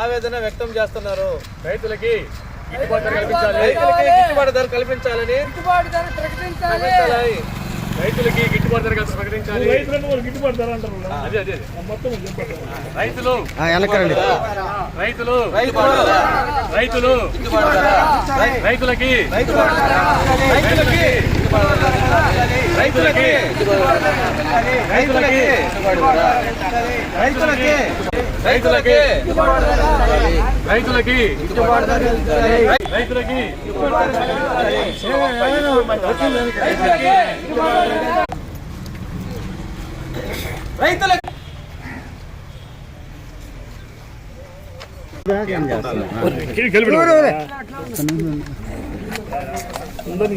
ఆవేదన వ్యక్తం చేస్తున్నారు. రైతులకి గిట్టుబాటు ధర కల్పించాలి. రైతులకి గిట్టుబాటు ధర కల్పించాలని గిట్టుబాటు ధర ప్రకటించాలి. రైతులకి గిట్టుబాటు ధర ప్రకటించాలి. రైతులకు గిట్టుబాటు ధర అంటారు అదే అదే. మొత్తం రైతులు. వెనకరండి రైతులు. రైతులు. రైతులకి. రైతులకి. రైతులకి. రైతులకి. రైతులకి. రైతులకి. రైతులకి. రైతులకి.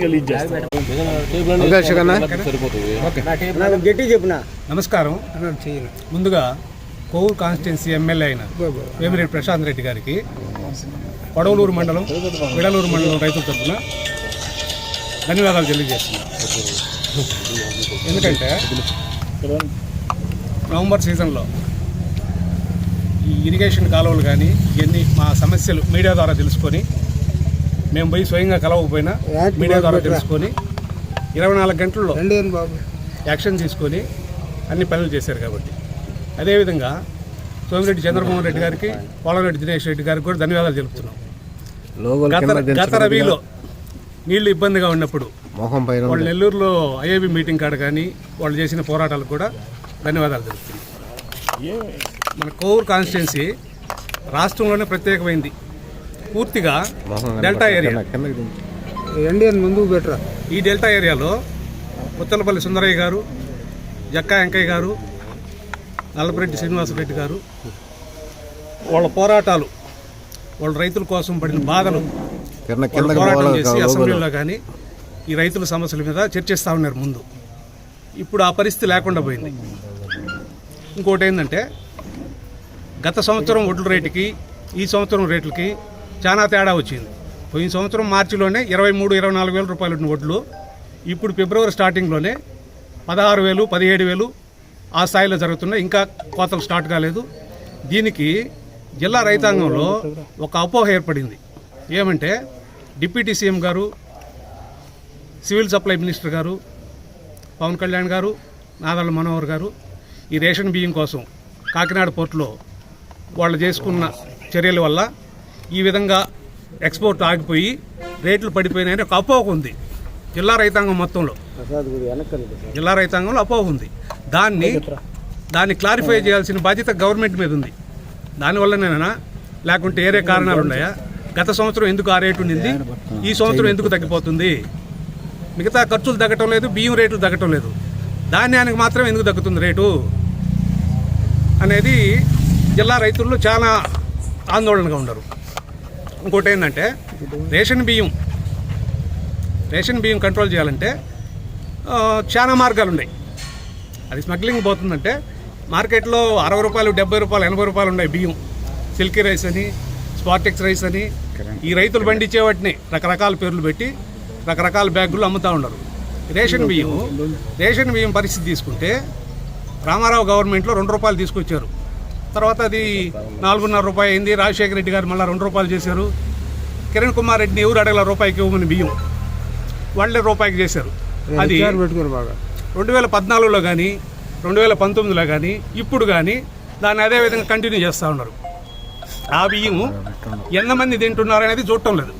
గలీజ్ చేస్తారు నమస్కారం. ముందుగా కోవూరు కాన్స్టిట్యున్సీ ఎమ్మెల్యే అయిన వేమిరెడ్డి ప్రశాంత్ రెడ్డి గారికి పడవలూరు మండలం విడలూరు మండలం రైతుల తరఫున ధన్యవాదాలు తెలియజేస్తున్నాను ఎందుకంటే నవంబర్ సీజన్లో ఈ ఇరిగేషన్ కాలువలు కానీ ఇవన్నీ మా సమస్యలు మీడియా ద్వారా తెలుసుకొని మేము పోయి స్వయంగా కలవకపోయినా మీడియా ద్వారా తెలుసుకొని ఇరవై నాలుగు గంటల్లో యాక్షన్ తీసుకొని అన్ని పనులు చేశారు కాబట్టి. అదేవిధంగా సోమిరెడ్డి చంద్రమోహన్ రెడ్డి గారికి పోలంరెడ్డి దినేష్ రెడ్డి గారికి కూడా ధన్యవాదాలు తెలుపుతున్నాం. గత గత రవిలో నీళ్ళు ఇబ్బందిగా ఉన్నప్పుడు వాళ్ళు నెల్లూరులో ఐఏబి మీటింగ్ కాడ కానీ వాళ్ళు చేసిన పోరాటాలకు కూడా ధన్యవాదాలు తెలుపుతున్నాం. మన కోవూరు కాన్స్టిట్యున్సీ రాష్ట్రంలోనే ప్రత్యేకమైంది. పూర్తిగా డెల్టా ఏరియా. ఇండియన్ ముందుకు బెటరా ఈ డెల్టా ఏరియాలో ముత్తలపల్లి సుందరయ్య గారు జక్కా వెంకయ్య గారు నల్లపరెడ్డి శ్రీనివాసరెడ్డి గారు వాళ్ళ పోరాటాలు వాళ్ళ రైతుల కోసం పడిన బాధలు పోరాటం చేసి. అసెంబ్లీలో కానీ ఈ రైతుల సమస్యల మీద చర్చిస్తూ ఉన్నారు ముందు. ఇప్పుడు ఆ పరిస్థితి లేకుండా పోయింది. ఇంకోటి ఏంటంటే గత సంవత్సరం వడ్ల రేటుకి ఈ సంవత్సరం రేట్లకి చాలా తేడా వచ్చింది. పోయిన సంవత్సరం మార్చిలోనే ఇరవై మూడు ఇరవై నాలుగు వేల రూపాయలు ఉన్న వడ్లు ఇప్పుడు ఫిబ్రవరి స్టార్టింగ్లోనే పదహారు వేలు పదిహేడు వేలు ఆ స్థాయిలో జరుగుతున్నాయి ఇంకా కోతలు స్టార్ట్ కాలేదు. దీనికి జిల్లా రైతాంగంలో ఒక అపోహ ఏర్పడింది. ఏమంటే డిప్యూటీ సీఎం గారు సివిల్ సప్లై మినిస్టర్ గారు పవన్ కళ్యాణ్ గారు నాదళ్ళ మనోహర్ గారు ఈ రేషన్ బియ్యం కోసం కాకినాడ పోర్టులో వాళ్ళు చేసుకున్న చర్యల వల్ల ఈ విధంగా ఎక్స్పోర్ట్ ఆగిపోయి రేట్లు పడిపోయినాయని ఒక అపోహ ఉంది. జిల్లా రైతాంగం మొత్తంలో. జిల్లా రైతాంగంలో అపోహ ఉంది. దాన్ని దాన్ని క్లారిఫై చేయాల్సిన బాధ్యత గవర్నమెంట్ మీద ఉంది. దానివల్లనేనా లేకుంటే వేరే కారణాలు ఉన్నాయా? గత సంవత్సరం ఎందుకు ఆ రేటు ఉండింది? ఈ సంవత్సరం ఎందుకు తగ్గిపోతుంది? మిగతా ఖర్చులు తగ్గటం లేదు బియ్యం రేట్లు తగ్గటం లేదు. ధాన్యానికి మాత్రం ఎందుకు తగ్గుతుంది రేటు? అనేది జిల్లా రైతుల్లో చాలా ఆందోళనగా ఉండరు. ఇంకోటి ఏంటంటే రేషన్ బియ్యం రేషన్ బియ్యం కంట్రోల్ చేయాలంటే చాలా మార్గాలు ఉన్నాయి అది స్మగ్లింగ్ పోతుందంటే మార్కెట్లో అరవై రూపాయలు డెబ్బై రూపాయలు ఎనభై రూపాయలు ఉన్నాయి బియ్యం. సిల్కీ రైస్ అని స్పార్టెక్స్ రైస్ అని. ఈ రైతులు పండించే వాటిని రకరకాల పేర్లు పెట్టి రకరకాల బ్యాగులు అమ్ముతూ ఉన్నారు. రేషన్ బియ్యం రేషన్ బియ్యం పరిస్థితి తీసుకుంటే రామారావు గవర్నమెంట్లో రెండు రూపాయలు తీసుకొచ్చారు. తర్వాత అది నాలుగున్నర రూపాయి అయింది. రాజశేఖర రెడ్డి గారు మళ్ళీ రెండు రూపాయలు చేశారు. కిరణ్ కుమార్ రెడ్డిని ఎవరు అడగల రూపాయికి ఇవ్వమని బియ్యం. వాళ్ళే రూపాయికి చేశారు. అది బాగా. రెండు వేల పద్నాలుగులో కానీ రెండు వేల పంతొమ్మిదిలో కానీ ఇప్పుడు కానీ దాన్ని అదే విధంగా కంటిన్యూ చేస్తూ ఉన్నారు. ఆ బియ్యం ఎంతమంది తింటున్నారు అనేది చూడటం లేదు.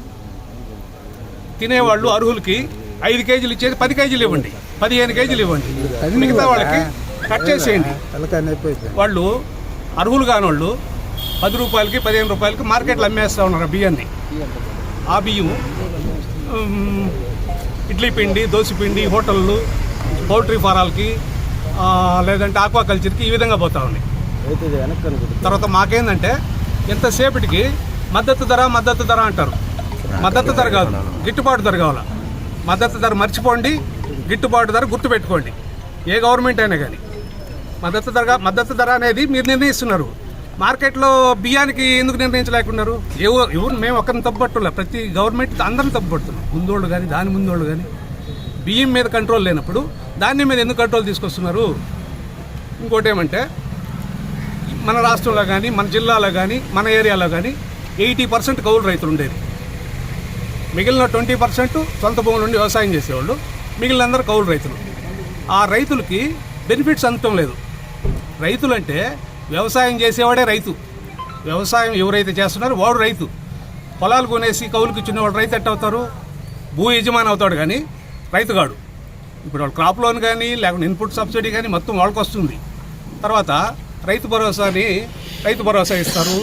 తినేవాళ్ళు అర్హులకి ఐదు కేజీలు ఇచ్చేది పది కేజీలు ఇవ్వండి పదిహేను కేజీలు ఇవ్వండి. మిగతా వాళ్ళకి కట్ చేసేయండి. వాళ్ళు అర్హులు కాని వాళ్ళు పది రూపాయలకి పదిహేను రూపాయలకి మార్కెట్లో అమ్మేస్తూ ఉన్నారు ఆ బియ్యాన్ని. ఆ బియ్యం ఇడ్లీ పిండి దోశ పిండి హోటళ్ళు పౌల్ట్రీ ఫారాలకి లేదంటే ఆక్వాకల్చర్కి ఈ విధంగా పోతా ఉన్నాయి తర్వాత మాకేందంటే ఎంతసేపటికి మద్దతు ధర మద్దతు ధర అంటారు. మద్దతు ధర కాదు గిట్టుబాటు ధర కావాలా? మద్దతు ధర మర్చిపోండి గిట్టుబాటు ధర గుర్తుపెట్టుకోండి. ఏ గవర్నమెంట్ అయినా కానీ. మద్దతు ధర మద్దతు ధర అనేది మీరు నిర్ణయిస్తున్నారు. మార్కెట్లో బియ్యానికి ఎందుకు నిర్ణయించలేకున్నారు? ఎవరు ఎవరు మేము ఒక్కరిని తప్పుపట్టలే ప్రతి గవర్నమెంట్ అందరిని తప్పుపడుతున్నాం ముందోళ్ళు కానీ దాని ముందోళ్ళు కానీ. బియ్యం మీద కంట్రోల్ లేనప్పుడు దాన్ని మీద ఎందుకు కంట్రోల్ తీసుకొస్తున్నారు? ఇంకోటి ఏమంటే మన రాష్ట్రంలో కానీ మన జిల్లాలో కానీ మన ఏరియాలో కానీ ఎయిటీ పర్సెంట్ కౌలు రైతులు ఉండేది. మిగిలిన ట్వంటీ పర్సెంట్ సొంత భూముల నుండి వ్యవసాయం చేసేవాళ్ళు. మిగిలిన అందరూ కౌలు రైతులు. ఆ రైతులకి బెనిఫిట్స్ అందటం లేదు. రైతులు అంటే వ్యవసాయం చేసేవాడే రైతు. వ్యవసాయం ఎవరైతే చేస్తున్నారో వాడు రైతు. పొలాలు కొనేసి కౌలుకి ఇచ్చిన వాడు రైతు ఎట్ట అవుతారు? భూ యజమాని అవుతాడు కానీ రైతుగాడు ఇప్పుడు వాళ్ళు క్రాప్ లోన్ కానీ లేకుంటే ఇన్పుట్ సబ్సిడీ కానీ మొత్తం వాళ్ళకి వస్తుంది. తర్వాత రైతు భరోసాని రైతు భరోసా ఇస్తారు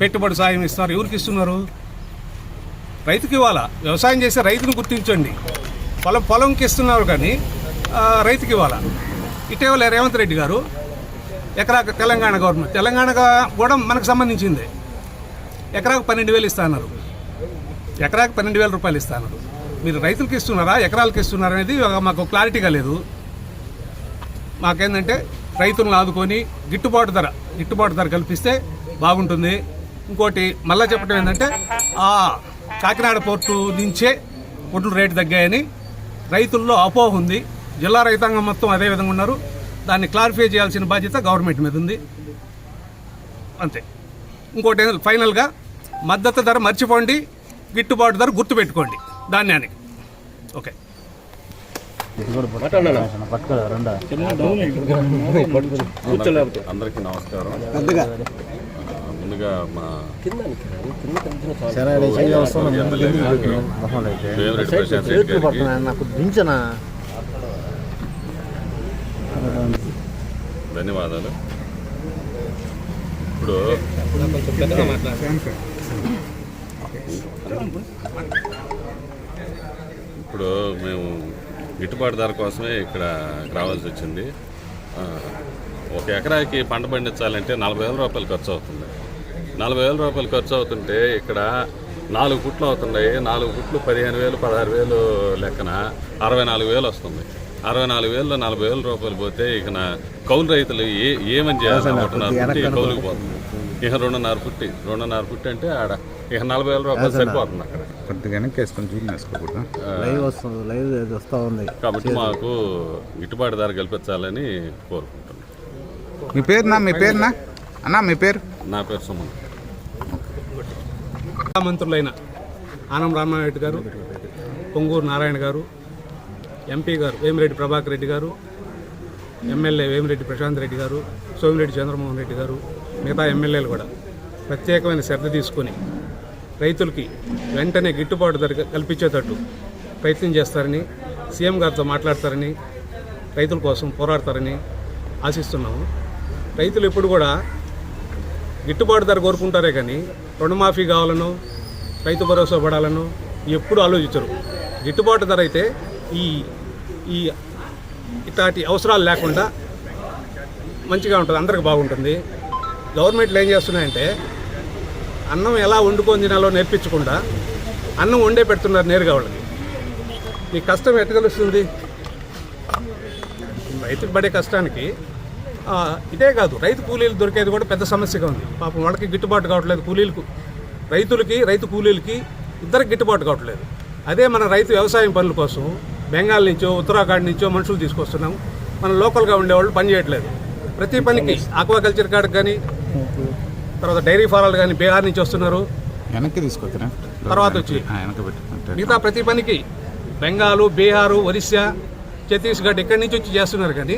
పెట్టుబడి సాయం ఇస్తారు ఎవరికి ఇస్తున్నారు? రైతుకి ఇవ్వాలా. వ్యవసాయం చేసే రైతును గుర్తించండి. పొలం పొలంకి ఇస్తున్నారు కానీ రైతుకి ఇవ్వాలా. ఇటీవల రేవంత్ రెడ్డి గారు ఎకరాకు తెలంగాణ గవర్నమెంట్ తెలంగాణ కూడా మనకు సంబంధించింది. ఎకరాకు పన్నెండు వేలు ఇస్తా అన్నారు. ఎకరాకు పన్నెండు వేల రూపాయలు ఇస్తా అన్నారు. మీరు రైతులకి ఇస్తున్నారా? ఎకరాలకి ఇస్తున్నారా అనేది మాకు క్లారిటీగా లేదు. మాకేంటంటే రైతులను ఆదుకొని గిట్టుబాటు ధర గిట్టుబాటు ధర కల్పిస్తే బాగుంటుంది. ఇంకోటి మళ్ళీ చెప్పడం ఏంటంటే ఆ కాకినాడ పోర్టు నుంచే ఒడ్లు రేటు తగ్గాయని రైతుల్లో అపోహ ఉంది. జిల్లా రైతాంగం మొత్తం అదే విధంగా ఉన్నారు. దాన్ని క్లారిఫై చేయాల్సిన బాధ్యత గవర్నమెంట్ మీద ఉంది. అంతే. ఇంకోటి ఏంటంటే ఫైనల్గా మద్దతు ధర మర్చిపోండి గిట్టుబాటు ధర గుర్తుపెట్టుకోండి. ధాన్యానికి. ఓకే. అందరికీ నమస్కారం. ముందుగా మా సరే చెయ్యి వస్తున్నాం వేమిరెడ్డి ప్రశాంత్ రెడ్డి గారికి నాకు దించనా ధన్యవాదాలు ఇప్పుడు ఇప్పుడు మేము గిట్టుబాటు ధర కోసమే ఇక్కడ రావాల్సి వచ్చింది. ఒక ఎకరాకి పంట పండించాలంటే నలభై వేల రూపాయలు ఖర్చు అవుతుంది. నలభై వేల రూపాయలు ఖర్చు అవుతుంటే ఇక్కడ నాలుగు పుట్లు అవుతున్నాయి. నాలుగు పుట్లు పదిహేను వేలు పదహారు వేలు లెక్కన అరవై నాలుగు వేలు వస్తుంది. అరవై నాలుగు వేలు నలభై వేల రూపాయలు పోతే ఇక కౌలు రైతులు ఏ ఏమని చేయాలనుకుంటున్నారు కౌలుకు పోతుంది. ఇక రెండున్నర పుట్టి రెండున్నర పుట్టి అంటే ఆడ ఇక నలభై వేల రూపాయలు సరిపోతుంది అక్కడ. కొద్దిగా వెనక్కి వేసుకొని జూమ్ వేసుకోకూడదు? లైవ్ వస్తుంది లైవ్ వస్తూ ఉంది. కాబట్టి మాకు గిట్టుబాటు ధర కల్పించాలని కోరుకుంటున్నాను మీ పేరునా? మీ పేరునా? అన్నా మీ పేరు? నా పేరు సుమన్. మంత్రులైన ఆనం రామారెడ్డి గారు పొంగూరు నారాయణ గారు ఎంపీ గారు వేమిరెడ్డి ప్రభాకర్ రెడ్డి గారు ఎమ్మెల్యే వేమిరెడ్డి ప్రశాంత్ రెడ్డి గారు సోమిరెడ్డి చంద్రమోహన్ రెడ్డి గారు మిగతా ఎమ్మెల్యేలు కూడా ప్రత్యేకమైన శ్రద్ధ తీసుకొని రైతులకి వెంటనే గిట్టుబాటు ధర కల్పించేటట్టు ప్రయత్నం చేస్తారని సీఎం గారితో మాట్లాడతారని రైతుల కోసం పోరాడతారని ఆశిస్తున్నాము. రైతులు ఎప్పుడు కూడా గిట్టుబాటు ధర కోరుకుంటారే కానీ రుణమాఫీ కావాలనో రైతు భరోసా పడాలనో ఎప్పుడు ఆలోచించరు. గిట్టుబాటు ధర అయితే ఈ ఈ ఇట్లాంటి అవసరాలు లేకుండా మంచిగా ఉంటుంది అందరికి బాగుంటుంది. గవర్నమెంట్లు ఏం చేస్తున్నాయంటే అన్నం ఎలా వండుకొని తినాలో నేర్పించకుండా అన్నం వండే పెడుతున్నారు నేరుగా వాళ్ళకి. ఈ కష్టం ఎట్ట తెలుస్తుంది? రైతుకు పడే కష్టానికి ఇదే కాదు రైతు కూలీలు దొరికేది కూడా పెద్ద సమస్యగా ఉంది. పాపం వాళ్ళకి గిట్టుబాటు కావట్లేదు కూలీలకు. రైతులకి రైతు కూలీలకి ఇద్దరికి గిట్టుబాటు కావట్లేదు. అదే మన రైతు వ్యవసాయం పనుల కోసం బెంగాల్ నుంచో ఉత్తరాఖండ్ నుంచో మనుషులు తీసుకొస్తున్నాం. మన లోకల్గా ఉండేవాళ్ళు పని చేయట్లేదు. ప్రతి పనికి ఆక్వాకల్చర్ కాడికి కానీ తర్వాత డైరీ ఫారాలు కానీ బీహార్ నుంచి వస్తున్నారు. వెనక్కి తీసుకోవచ్చునా తర్వాత వచ్చి మిగతా ప్రతి పనికి బెంగాలు బీహారు ఒరిస్సా ఛత్తీస్గఢ్ ఇక్కడి నుంచి వచ్చి చేస్తున్నారు కానీ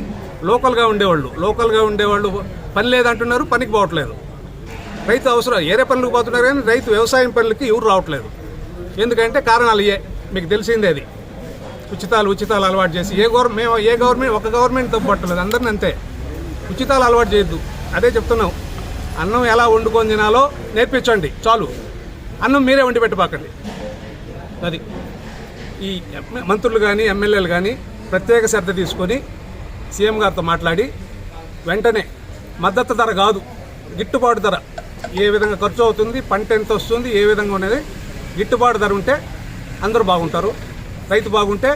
లోకల్గా ఉండేవాళ్ళు లోకల్గా ఉండేవాళ్ళు పని లేదంటున్నారు పనికి పోవట్లేదు. రైతు అవసరం ఏరే పనులకు పోతున్నారు కానీ రైతు వ్యవసాయం పనులకి ఎవరు రావట్లేదు. ఎందుకంటే కారణాలు ఇయే మీకు తెలిసిందే అది. ఉచితాలు ఉచితాలు అలవాటు చేసి ఏ గవర్నమెంట్ మేము ఏ గవర్నమెంట్ ఒక గవర్నమెంట్ తప్పు పట్టలేదు అందరిని అంతే. ఉచితాలు అలవాటు చేయొద్దు. అదే చెప్తున్నాం అన్నం ఎలా వండుకొని తినాలో నేర్పించండి. చాలు. అన్నం మీరే వండి పెట్టబాకండి అది. ఈ మంత్రులు కానీ ఎమ్మెల్యేలు కానీ ప్రత్యేక శ్రద్ధ తీసుకొని సీఎం గారితో మాట్లాడి వెంటనే మద్దతు ధర కాదు గిట్టుబాటు ధర. ఏ విధంగా ఖర్చు అవుతుంది పంట ఎంత వస్తుంది ఏ విధంగా ఉన్నది గిట్టుబాటు ధర ఉంటే అందరూ బాగుంటారు. రైతు బాగుంటే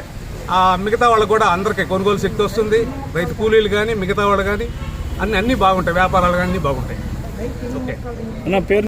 ఆ మిగతా వాళ్ళకు కూడా అందరికీ కొనుగోలు శక్తి వస్తుంది. రైతు కూలీలు కానీ మిగతా వాళ్ళు కానీ అన్ని అన్నీ బాగుంటాయి. వ్యాపారాలు కానీ అన్నీ బాగుంటాయి. నా పేరు